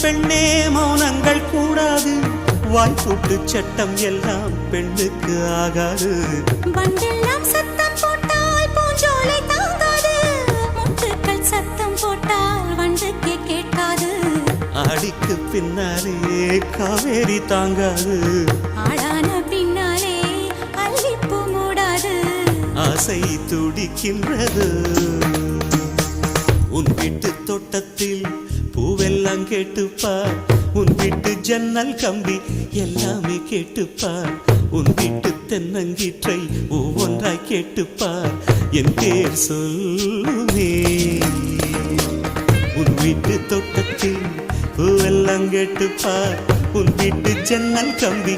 பெண்ணே மௌனங்கள் கூடாது. வாய்ப்பூட்டு சட்டம் எல்லாம் பெண்ணுக்கு ஆகாது. ஆடிக்கு பின்னாலே காவேரி தாங்காது. ஆடான பின்னாலே அல்லிப்பூ மூடாது. ஆசை துடிக்கின்றது. உன் வீட்டு எல்லாம் கேட்டுப்பார் உன் வீட்டு ஜன்னல் கம்பி எல்லாமே கேட்டுப்பார் உன் வீட்டு தென்னங்கீற்றை ஒவ்வொன்றாய் கேட்டுப்பார் என் பேர் சொல்லுமே. உன் வீட்டு தோட்டத்தில் பூவெல்லாம் கேட்டுப்பார் உன் வீட்டு ஜன்னல் கம்பி